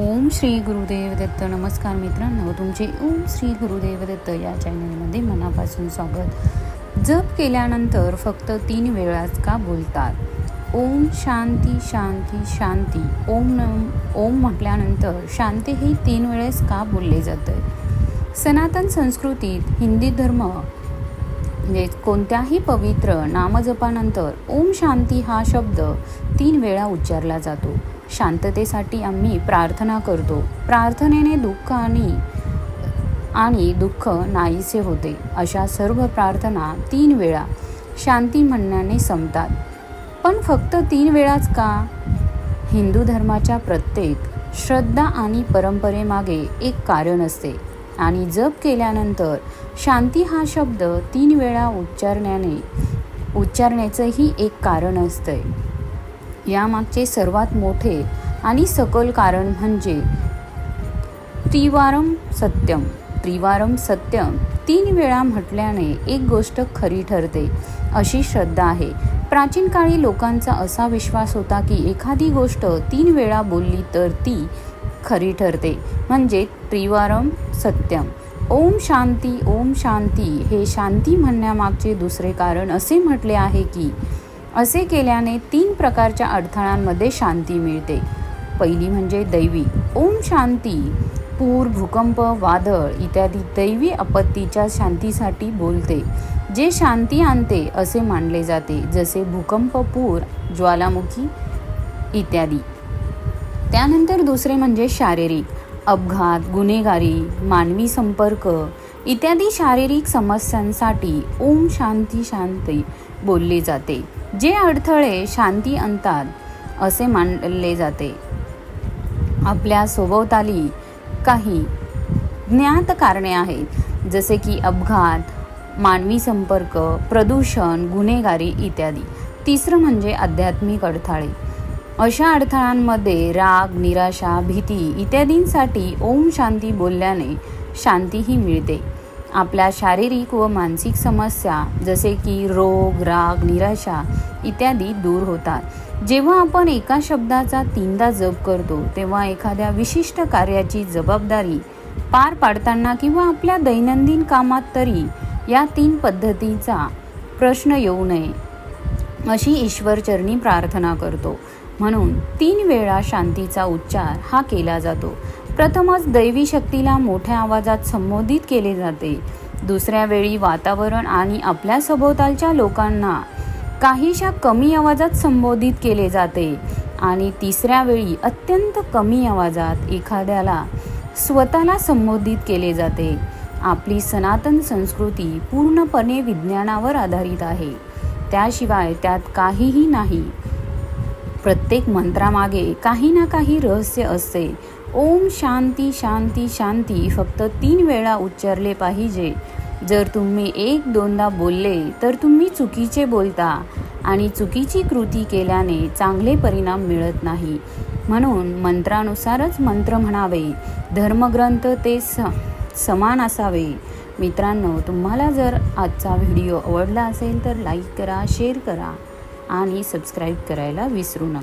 ओम श्री गुरुदेव दत्त. नमस्कार मित्रांनो तुमचे ओम श्री गुरुदेव दत्त या चॅनलमध्ये मनापासून स्वागत. जप केल्यानंतर फक्त तीन वेळाच का बोलतात? ओम शांती शांती शांती. ओम नम ओम म्हटल्यानंतर शांती ही तीन वेळेस का बोलले जाते? सनातन संस्कृतीत हिंदी धर्म म्हणजे कोणत्याही पवित्र नामजपानंतर ओम शांती हा शब्द तीन वेळा उच्चारला जातो. शांततेसाठी आम्ही प्रार्थना करतो. प्रार्थनेने दुःख आणि आणि दुःख नाहीसे होते. अशा सर्व प्रार्थना तीन वेळा शांती म्हणण्याने संपतात. पण फक्त तीन वेळाच का? हिंदू धर्माच्या प्रत्येक श्रद्धा आणि परंपरेमागे एक कारण असते. आणि जप केल्यानंतर शांती हा शब्द तीन वेळा उच्चारण्याने उच्चारण्याचंही एक कारण असतंय. यामागचे सर्वात मोठे आणि सखोल कारण म्हणजे त्रिवारम सत्यम. त्रिवारम सत्यम तीन वेळा म्हटल्याने एक गोष्ट खरी ठरते. अशी श्रद्धा आहे. प्राचीन काळी लोकांचा असा विश्वास होता की एखादी गोष्ट तीन वेळा बोलली तर ती खरी ठरते. म्हणजे त्रिवारम सत्यम. ओम शांती ओम शांती हे शांती म्हणण्यामागचे दुसरे कारण असे म्हटले आहे की असे केल्याने तीन प्रकारच्या अडथळ्यांमध्ये शांती मिळते. पहिली म्हणजे दैवी ओम शांती पूर भूकंप वादळ इत्यादी दैवी आपत्तीच्या शांतीसाठी बोलते जे शांती आणते असे मानले जाते जसे भूकंप पूर ज्वालामुखी इत्यादी. त्यानंतर दुसरे म्हणजे शारीरिक अपघात गुन्हेगारी मानवी संपर्क इत्यादी शारीरिक समस्यांसाठी ओम शांती शांती बोलली जाते. जे अडथळे शांती आणतात असे मानले जाते. आपल्या सभोवताली काही ज्ञात कारणे आहेत जसे की अपघात मानवी संपर्क प्रदूषण गुन्हेगारी इत्यादी. तिसरं म्हणजे आध्यात्मिक अडथळे. अशा अडथळांमध्ये राग निराशा भीती इत्यादींसाठी ओम शांती बोलल्याने शांतीही मिळते. आपल्या शारीरिक व मानसिक समस्या जसे की रोग राग निराशा इत्यादी दूर होतात. जेव्हा आपण एका शब्दाचा तीनदा जप करतो तेव्हा एखाद्या विशिष्ट कार्याची जबाबदारी पार पाडताना किंवा आपल्या दैनंदिन कामात तरी या तीन पद्धतीचा प्रश्न येऊ नये अशी ईश्वरचरणी प्रार्थना करतो. म्हणून तीन वेळा शांतीचा उच्चार हा केला जातो. प्रथमच दैवी शक्तीला मोठ्या आवाजात संबोधित केले जाते. दुसऱ्या वेळी वातावरण आणि आपल्या सभोवतालच्या लोकांना काहीशा कमी आवाजात संबोधित केले जाते आणि तिसऱ्या वेळी अत्यंत कमी आवाजात एखाद्याला स्वतःला संबोधित केले जाते. आपली सनातन संस्कृती पूर्णपणे विज्ञानावर आधारित आहे. त्याशिवाय त्यात काहीही नाही. प्रत्येक मंत्रामागे काही ना काही रहस्य असते. ओम शांती शांती शांती फक्त तीन वेळा उच्चारले पाहिजे. जर तुम्ही एक दोनदा बोलले तर तुम्ही चुकीचे बोलता आणि चुकीची कृती केल्याने चांगले परिणाम मिळत नाही. म्हणून मंत्रानुसारच मंत्र म्हणावे. धर्मग्रंथ ते स समान असावे. मित्रांनो तुम्हाला जर आजचा व्हिडिओ आवडला असेल तर लाईक करा शेअर करा आणि सबस्क्राईब करायला विसरू नका.